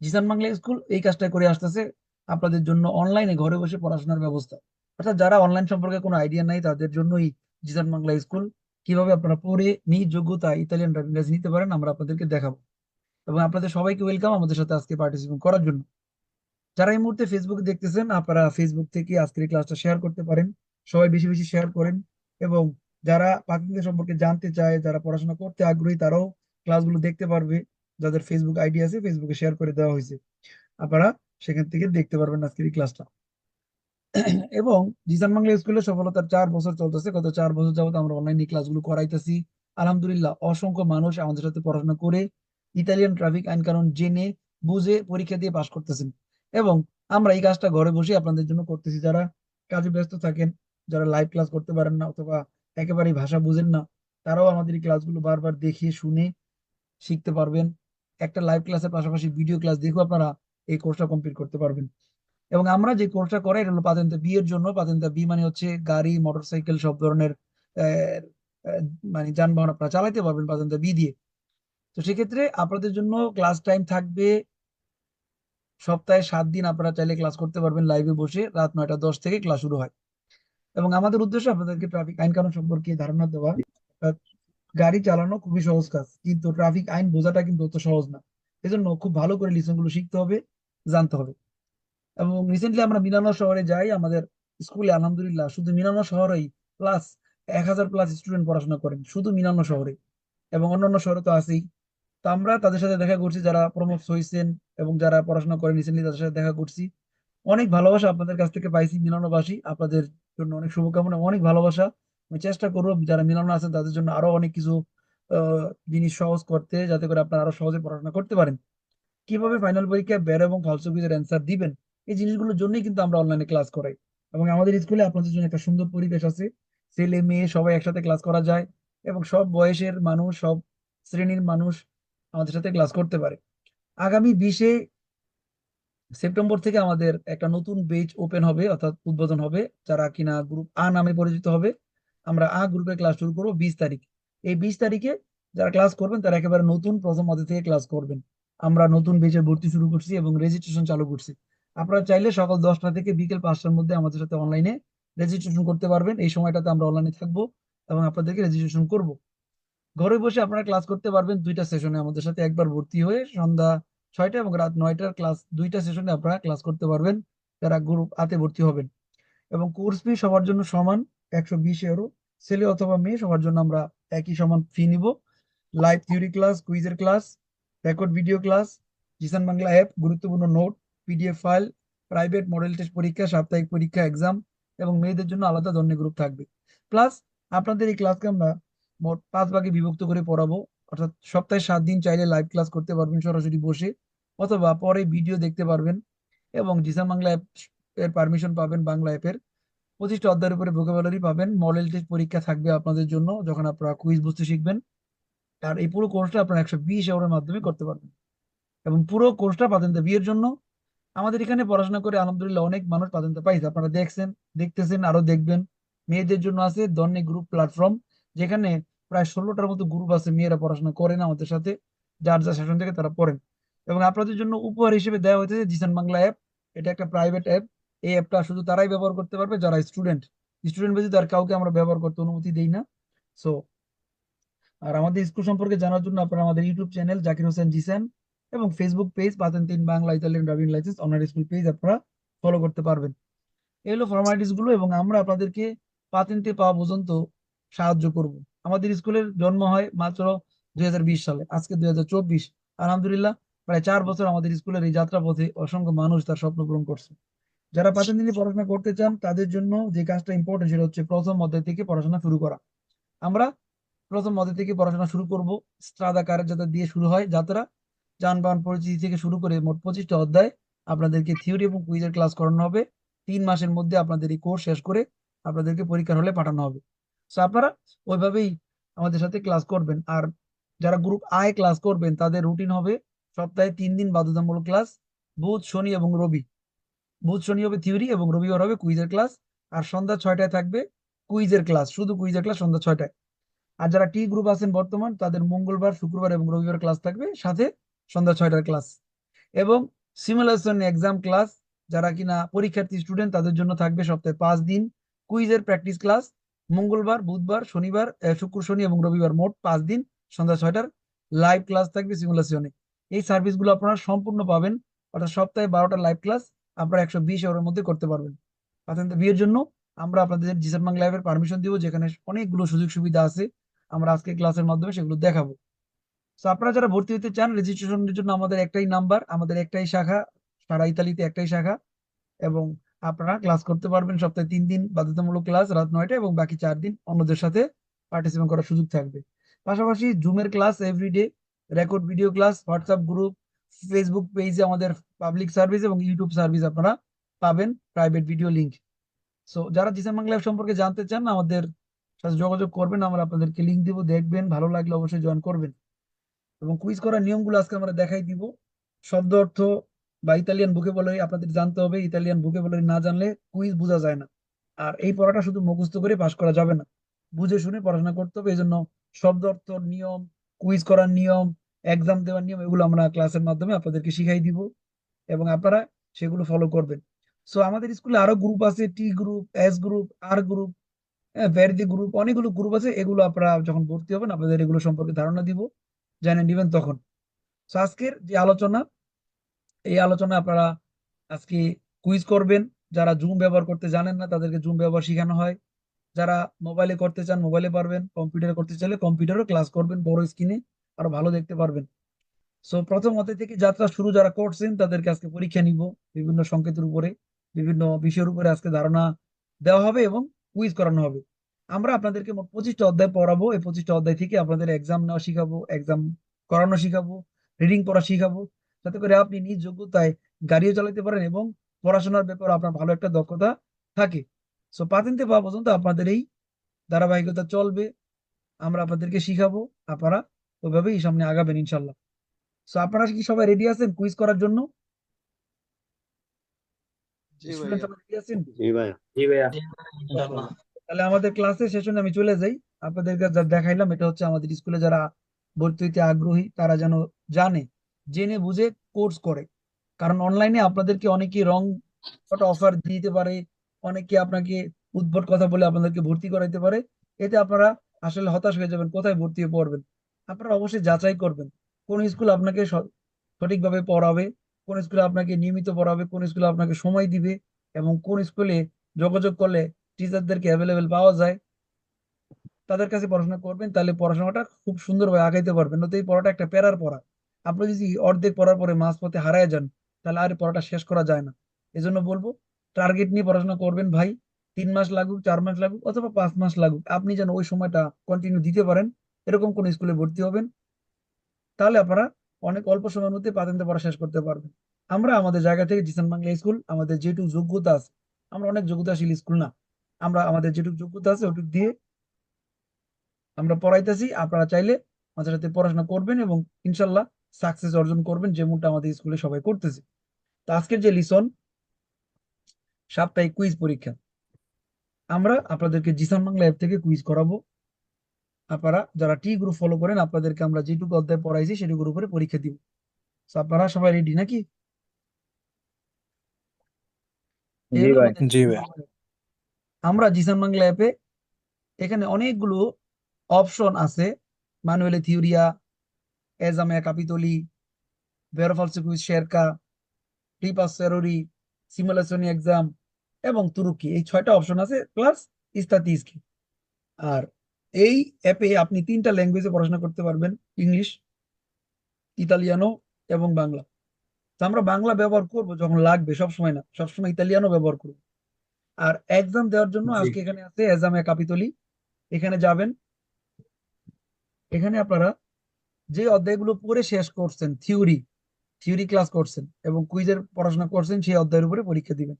Jisan Bangla school এই কাজটা করে আসতেছে আপনাদের জন্য অনলাইনে ঘরে বসে পড়াশোনার ব্যবস্থা। অর্থাৎ যারা অনলাইন সম্পর্কে কোনো আইডিয়া নাই, তাদের জন্যই জিসান বাংলা স্কুল। কীভাবে আপনারা পড়ে নিজ যোগ্যতা ইতালিয়ান ড্রাইভিং লাইসেন্স নিতে পারেন, আমরা আপনাদেরকে দেখাবো। এবং আপনাদের সবাইকে ওয়েলকাম আমাদের সাথে আজকে পার্টিসিপেট করার জন্য। যারা এই মুহূর্তে ফেসবুক দেখতেছেন, আপনারা ফেসবুক থেকে আজকের ক্লাসটা শেয়ার করতে পারেন। সবাই বেশি বেশি শেয়ার করেন এবং যারা পাকিস্তান সম্পর্কে জানতে চায়, যারা পড়াশোনা করতে আগ্রহী, তারাও ক্লাসগুলো দেখতে পারবে। যাদের ফেসবুক আইডি আছে ফেসবুকে শেয়ার করে দেওয়া হয়েছে। আপনারা সেখান থেকে দেখতে পারবেন আজকের এই ক্লাসটা এবং জিসান বাংলা স্কুলে সফলতার চার বছর চলতেছে। গত চার বছর যাবত আমরা অনলাইনে ক্লাসগুলো করাইতেছি। আলহামদুলিল্লাহ, অসংখ্য মানুষ আমাদের সাথে পড়াশোনা করে ইতালিয়ান ট্রাফিক আইন কানুন জেনে, বুঝে, পরীক্ষা দিয়ে পাশ করতেছেন। এবং আমরা এই কাজটা ঘরে বসে আপনাদের জন্য করতেছি। যারা কাজে ব্যস্ত থাকেন, যারা লাইভ ক্লাস করতে পারেন না অথবা একেবারেই ভাষা বুঝেন না, তারাও আমাদের এই ক্লাসগুলো বারবার দেখে, শুনে, শিখতে পারবেন। একটা লাইভ ক্লাসের পাশাপাশি ভিডিও ক্লাস দেখেও আপনারা এই কোর্সটা কমপ্লিট করতে পারবেন। এবং আমরা যে কোর্সটা করাই, এটা হলো পাতেন্তা বি এর জন্য। পাতেন্তা বি মানে হচ্ছে গাড়ি মোটরসাইকেল সব ধরনের মানে যানবাহন আপনারা চালাতে পারবেন পাতেন্তা বি দিয়ে। তো সেক্ষেত্রে আপনাদের জন্য ক্লাস টাইম থাকবে সপ্তাহে সাত দিন আপনারা চাইলে ক্লাস করতে পারবেন লাইভে বসে। রাত নয়টা দশ থেকে ক্লাস শুরু হয়। এবং আমাদের উদ্দেশ্য আপনাদেরকে ট্রাফিক আইন কানুন সম্পর্কে ধারণা দেওয়া। গাড়ি চালানো খুবই সহজ কাজ, কিন্তু ট্রাফিক আইন বোঝাটা কিন্তু অত সহজ না। এজন্য খুব ভালো করে লিসনগুলো শিখতে হবে, জানতে হবে। এবং রিসেন্টলি আমরা মিলানো শহরে যাই, আমাদের স্কুলে আলহামদুলিল্লাহ শুধু মিলানো শহরেই প্লাস এক হাজার প্লাস স্টুডেন্ট পড়াশোনা করেন, শুধু মিলানো শহরে। এবং অন্যান্য শহরে তো আছেই। তো আমরা তাদের সাথে দেখা করছি, যারা প্রমোট হয়েছেন এবং যারা পড়াশোনা করেন রিসেন্টলি তাদের সাথে দেখা করছি। অনেক ভালোবাসা আপনাদের কাছ থেকে পাইছি মিলানোবাসী আপনাদের জন্য অনেক শুভকামনা, অনেক ভালোবাসা। আমি চেষ্টা করব, যারা মিলানো আছেন তাদের জন্য আরও অনেক কিছু জিনিস সহজ করতে, যাতে করে আপনারা আরও সহজে পড়াশোনা করতে পারেন। কীভাবে ফাইনাল পরীক্ষায় বের এবং ফালসু কুইজের অ্যান্সার দিবেন, এই জিনিসগুলোর জন্যই কিন্তু আমরা অনলাইনে ক্লাস করাই। এবং আমাদের স্কুলে আপনাদের জন্য একটা সুন্দর পরিবেশ আছে। ছেলে, মেয়ে সবাই একসাথে ক্লাস করা যায় এবং সব বয়সের মানুষ, সব শ্রেণির মানুষ আমাদের সাথে ক্লাস করতে পারে। আগামী বিশে সেপ্টেম্বর থেকে আমাদের একটা নতুন বেচ ওপেন হবে, অর্থাৎ উদ্বোধন হবে, যারা কিনা গ্রুপ আ নামে পরিচিত হবে। আমরা আ গ্রুপে ক্লাস শুরু করব বিশ তারিখ। এই বিশ তারিখে যারা ক্লাস করবেন, তারা একেবারে নতুন প্রথম অধ্যায় থেকে ক্লাস করবেন। আমরা নতুন বেচে ভর্তি শুরু করছি এবং রেজিস্ট্রেশন চালু করছি। আপনারা চাইলে সকাল দশটা থেকে বিকেল পাঁচটার মধ্যে আমাদের সাথে অনলাইনে রেজিস্ট্রেশন করতে পারবেন। এই সময়টাতে আমরা অনলাইনে থাকব এবং আপনাদেরকে রেজিস্ট্রেশন করব। ঘরে বসে আপনারা ক্লাস করতে পারবেন দুইটা সেশনে আমাদের সাথে একবার ভর্তি হয়ে সন্ধ্যা ছয়টা এবং রাত নয়টার ক্লাস দুইটা সেশনে আপনারা ক্লাস করতে পারবেন। যারা গ্রুপ আতে ভর্তি হবেন। এবং কোর্স ফি সবার জন্য সমান একশো বিশ ইউরো ছেলে অথবা মেয়ে, সবার জন্য আমরা একই সমান ফি নিব। Live theory class কুইজের class record video class Jisan Bangla app গুরুত্বপূর্ণ note PDF file private model test পরীক্ষা, সাপ্তাহিক পরীক্ষা এক্সাম এবং মেয়েদের জন্য আলাদা ধরনের গ্রুপ থাকবে। প্লাস আপনাদের এই ক্লাসকে আমরা মোট পাঁচ ভাগে বিভক্ত করে পড়াবো। অর্থাৎ সপ্তাহে সাত দিন চাইলে লাইভ ক্লাস করতে পারবেন সরাসরি বসে, অথবা পরে ভিডিও দেখতে পারবেন এবং জিসান বাংলা অ্যাপ এর পারমিশন পাবেন বাংলা অ্যাপের পঁচিশটা অধ্যায়ের উপরে ভোকাবুলারি পাবেন। মডেল টেস্ট পরীক্ষা থাকবে আপনাদের জন্য যখন আপনারা কুইজ বুঝতে শিখবেন। আর এই পুরো কোর্সটা আপনারা একশো বিশ আওয়ারের মাধ্যমে করতে পারবেন। এবং পুরো কোর্সটা পাতেন্তা বিয়ের জন্য। আমাদের এখানে পড়াশোনা করে আলহামদুলিল্লাহ অনেক মানুষ পাতেন্তা পাইছে। আপনারা দেখছেন, দেখতেছেন, আরও দেখবেন। মেয়েদের জন্য আছে দন্নে গ্রুপ প্ল্যাটফর্ম যেখানে প্রায় ষোলোটার মতো গ্রুপ আছে মেয়েরা পড়াশোনা করেন আমাদের সাথে, যার যার সেশন থেকে তারা পড়েন। এবং আপনাদের জন্য উপহার হিসেবে দেওয়া হয়েছে জিসান বাংলা অ্যাপ এটা একটা প্রাইভেট অ্যাপ এই অ্যাপটা শুধু তারাই ব্যবহার করতে পারবে, যারা স্টুডেন্ট স্টুডেন্ট ব্যতীত আর কাউকে আমরা ব্যবহার করতে অনুমতি দেই না। সো আর আমাদের স্কুল সম্পর্কে জানার জন্য আপনারা আমাদের ইউটিউব চ্যানেল জাকির হোসেন জিসান এবং ফেসবুক পেজ পাতেন তিন বাংলা, ইতালিয়ান ড্রাইভিং লাইসেন্স অনার স্কুল পেজ আপনারা ফলো করতে পারবেন। এই হলো ফর্মালিটিসগুলো এবং আমরা আপনাদেরকে পাতেন্টে পাওয়া পর্যন্ত সাহায্য করব। আমাদের স্কুলের জন্ম হয় মাত্র দুই হাজার বিশ সালে, আজকে দুই হাজার চব্বিশ। আলহামদুলিল্লাহ, প্রায় চার বছর আমাদের স্কুলের এই যাত্রা পথে অসংখ্য মানুষ তার স্বপ্ন পূরণ করছে। যারা পাতেন্ট নিয়ে পড়াশোনা করতে চান, তাদের জন্য যে কাজটা ইম্পর্টেন্ট সেটা হচ্ছে প্রথম অধ্যায় থেকে পড়াশোনা শুরু করা। আমরা প্রথম অধ্যায় থেকে পড়াশোনা শুরু করব স্ট্রাদা কারের যাত্রা দিয়ে শুরু হয়, যাত্রা, যানবাহন পরিচিতি থেকে শুরু করে মোট পঁচিশটা অধ্যায় আপনাদেরকে থিওরি এবং কুইজের ক্লাস করানো হবে। তিন মাসের মধ্যে আপনাদের এই কোর্স শেষ করে আপনাদেরকে পরীক্ষার হলে পাঠানো হবে। তো আপনারা ওইভাবেই আমাদের সাথে ক্লাস করবেন। আর যারা গ্রুপ আয় ক্লাস করবেন, তাদের রুটিন হবে সপ্তাহে তিন দিন বাধ্যতামূলক ক্লাস বুধ, শনি এবং রবি। বুধ, শনি হবে থিওরি এবং রবিবার হবে কুইজের ক্লাস আর সন্ধ্যা ছয়টায় থাকবে কুইজের ক্লাস শুধু কুইজের ক্লাস সন্ধ্যা ছয়টায়। আর যারা টি গ্রুপ আছেন বর্তমান, তাদের মঙ্গলবার, শুক্রবার এবং রবিবার ক্লাস থাকবে, সাথে সন্ধ্যা ছয়টার ক্লাস এবং সিমুলেশন এক্সাম ক্লাস যারা কিনা পরীক্ষার্থী স্টুডেন্ট তাদের জন্য থাকবে সপ্তাহে পাঁচ দিন কুইজের প্র্যাকটিস ক্লাস মঙ্গলবার, বুধবার, শনিবার শুক্র, শনি এবং রবিবার মোট পাঁচ দিন সন্ধ্যা ছয়টার লাইভ ক্লাস থাকবে সিমুলেশনে এই সার্ভিসগুলো আপনারা সম্পূর্ণ পাবেন, অর্থাৎ সপ্তাহে বারোটা লাইভ ক্লাস আপনারা একশো বিশ এর মধ্যে করতে পারবেন। পাতেন্দ্র বিয়ের জন্য আমরা আপনাদের জিসান বাংলা ল্যাবের পারমিশন দিব, যেখানে অনেকগুলো সুযোগ সুবিধা আছে। আমরা আজকে ক্লাসের মাধ্যমে সেগুলো দেখাবো। তো আপনারা যারা ভর্তি হতে চান রেজিস্ট্রেশনের জন্য আমাদের একটাই নাম্বার আমাদের একটাই শাখা, সারা ইতালিতে একটাই শাখা। এবং আপনারা ক্লাস করতে পারবেন সপ্তাহে তিন দিন, বাধ্যতামূলক ক্লাস রাত নয়টা এবং বাকি চার দিন অন্যদের সাথে পার্টিসিপেট করার সুযোগ থাকবে। পাশাপাশি জুমের class everyday record video class WhatsApp group Facebook পেজে আমাদের পাবলিক সার্ভিস এবং ইউটিউব সার্ভিস আপনারা পাবেন প্রাইভেট ভিডিও লিঙ্ক সো যারা জিসান বাংলা সম্পর্কে জানতে চান, আমাদের সাথে যোগাযোগ করবেন, আমরা আপনাদেরকে লিংক দিব, দেখবেন, ভালো লাগলে অবশ্যই জয়েন করবেন। এবং কুইজ করার নিয়মগুলো আজকে আমরা দেখাই দিব। শব্দ অর্থ বা ইতালিয়ান ভোকাবুলারি আপনাদের জানতে হবে ইতালিয়ান ভোকাবুলারি না জানলে কুইজ বোঝা যায় না। আর এই পড়াটা শুধু মুখস্থ করে পাশ করা যাবে না। বুঝে শুনে পড়াশোনা করতে হবে এই জন্য শব্দ অর্থ নিয়ম কুইজ করার নিয়ম এক্সাম দেওয়ার নিয়ম, এগুলো আমরা ক্লাসের মাধ্যমে আপনাদেরকে শিখাই দিব এবং আপনারা সেগুলো ফলো করবেন। সো আমাদের স্কুলে আরও গ্রুপ আছে T group S group R group ভ্যারদি group অনেকগুলো গ্রুপ আছে, এগুলো আপনারা যখন ভর্তি হবেন, আপনাদের এগুলো সম্পর্কে ধারণা দিব, জেনে নেবেন তখন। সো আজকের যে আলোচনা, এই আলোচনা আপনারা আজকে কুইজ করবেন। যারা জুম ব্যবহার করতে জানেন না, তাদেরকে জুম ব্যবহার শেখানো হয়। যারা মোবাইলে করতে চান মোবাইলে পারবেন কম্পিউটারে করতে চাইলে কম্পিউটারও ক্লাস করবেন, বড় স্ক্রিনে আরও ভালো দেখতে পারবেন। সো প্রথম অধ্যায় থেকে যাত্রা শুরু, যারা করছেন, তাদেরকে আজকে পরীক্ষা নিব বিভিন্ন সংকেতের উপরে, বিভিন্ন বিষয়ের উপরে আজকে ধারণা দেওয়া হবে এবং কুইজ করানো হবে। আমরা আপনাদেরকে মোট পঁচিশটা অধ্যায় পড়াবো। এই পঁচিশটা অধ্যায় থেকে আপনাদের এক্সাম নেওয়া শিখাবো এক্সাম করানো শিখাবো রিডিং পড়া শিখাবো, যাতে করে আপনি নিজ যোগ্যতায় গাড়িও চালাতে পারেন এবং পড়াশোনার ব্যাপারে আপনার ভালো একটা দক্ষতা থাকে। সো পাতেন্তে পাওয়া পর্যন্ত আপনাদের এই ধারাবাহিকতা চলবে। আমরা আপনাদেরকে শিখাবো, আপনারা ওইভাবেই সামনে আগাবেন ইনশাল্লাহ সো আপনারা কি সবাই রেডি আছেন কুইজ করার জন্য? তাহলে আমাদের ক্লাসের সেশনে আমি চলে যাই। আপনাদেরকে যা দেখাইলাম এটা হচ্ছে আমাদের স্কুলে যারা ভর্তি হইতে আগ্রহী তারা যেন জানে জেনে বুঝে কোর্স করে। কারণ অনলাইনে আপনাদেরকে অনেকে রং অফার দিতে পারে অনেকে আপনাকে উদ্ভট কথা বলে আপনাদেরকে ভর্তি করাইতে পারে। এতে আপনারা আসলে হতাশ হয়ে যাবেন কোথায় ভর্তি হয়ে পড়বেন? আপনারা অবশ্যই যাচাই করবেন। কোন স্কুল আপনাকে সঠিকভাবে পড়াবে, কোন স্কুলে আপনাকে নিয়মিত পড়াবে, কোন স্কুলে আপনাকে সময় দিবে এবং কোন স্কুলে যোগাযোগ করলে টিচারদেরকে অ্যাভেলেবেল পাওয়া যায়, তাদের কাছে পড়াশোনা করবেন, তাহলে পড়াশোনাটা খুব সুন্দরভাবে আগাইতে পারবেন। নতুন পড়াটা একটা প্যারার পড়া। আপনি যদি অর্ধেক পড়ার পরে মাঝপথে হারায় যান, তাহলে আর পড়াটা শেষ করা যায় না। এজন্য বলব, টার্গেট নিয়ে পড়াশোনা করবেন ভাই। তিন মাস লাগুক, চার মাস লাগুক অথবা পাঁচ মাস লাগুক, আপনি যেন ওই সময়টা কন্টিনিউ দিতে পারেন। এরকম কোন স্কুলে ভর্তি হবেন, তাহলে আপনারা অনেক অল্প সময়ের মধ্যে পাতেন্তে পড়া শেষ করতে পারবেন। আমরা আমাদের জায়গা থেকে জিসান বাংলা স্কুল, আমাদের যেটুকু যোগ্যতা আছে, আমরা অনেক যোগ্যতাশীল স্কুল না, আমরা আমাদের যেটুকু যোগ্যতা আছে ওটুকু দিয়ে আমরা পড়াইতেছি, আপনারা চাইলে আমাদের সাথে পড়াশোনা করবেন এবং ইনশাল্লাহ সাকসেস অর্জন করবেন যেমনটা আমাদের স্কুলে সবাই করতেছে। তো আজকের যে লিসন সাপ্তাহিক কুইজ পরীক্ষা, আমরা আপনাদেরকে জিসান বাংলা অ্যাপ থেকে কুইজ করাবো। আপনারা যারা টি গ্রুপ ফলো করেন আপনাদেরকে আমরা যেটুকু অধ্যায় পড়াইছি সেটুকুর উপরে পরীক্ষা দিব। আপনারা সবাই রেডি নাকি। আমরা জিসান বাংলা অ্যাপে এখানে অনেকগুলো অপশন আছে। মানুয়েলে থিওরিয়া এজামে কাপিতলি ভেরোফালসে শেরকা টিপাস সেরোরি সিমুলেশন এক্সাম এবং তুরুকি এই ছয়টা অপশন আছে প্লাস ইস্তাতিস্কি আর এই অ্যাপে আপনি তিনটা ল্যাঙ্গুয়েজে পড়াশোনা করতে পারবেন ইংলিশ ইতালিয়ানো এবং বাংলা। তো আমরা বাংলা ব্যবহার করব যখন লাগবে সবসময় না সবসময় ইতালিয়ানো ব্যবহার করব। আর এক্সাম দেওয়ার জন্য। আজকে এখানে আছে এজামে কাপিতলি এখানে যাবেন। এখানে আপনারা যে অধ্যায়গুলো পড়ে শেষ করছেন থিওরি থিওরি ক্লাস করছেন এবং কুইজের পড়াশোনা করছেন সেই অধ্যায়ের উপরে পরীক্ষা দিবেন।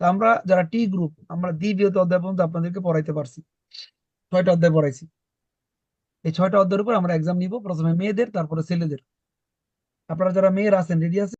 তা আমরা যারা টি গ্রুপ আমরা দ্বিতীয়ত অধ্যায় পর্যন্ত আপনাদেরকে পড়াইতে পারছি। ছয়টা অধ্যায় পড়াইছি। এই ছয়টা অধ্যায়ের উপর আমরা এক্সাম নিব, প্রথমে মেয়েদের, তারপরে ছেলেদের। আপনারা যারা মেয়ের আছেন রেডি আছেন?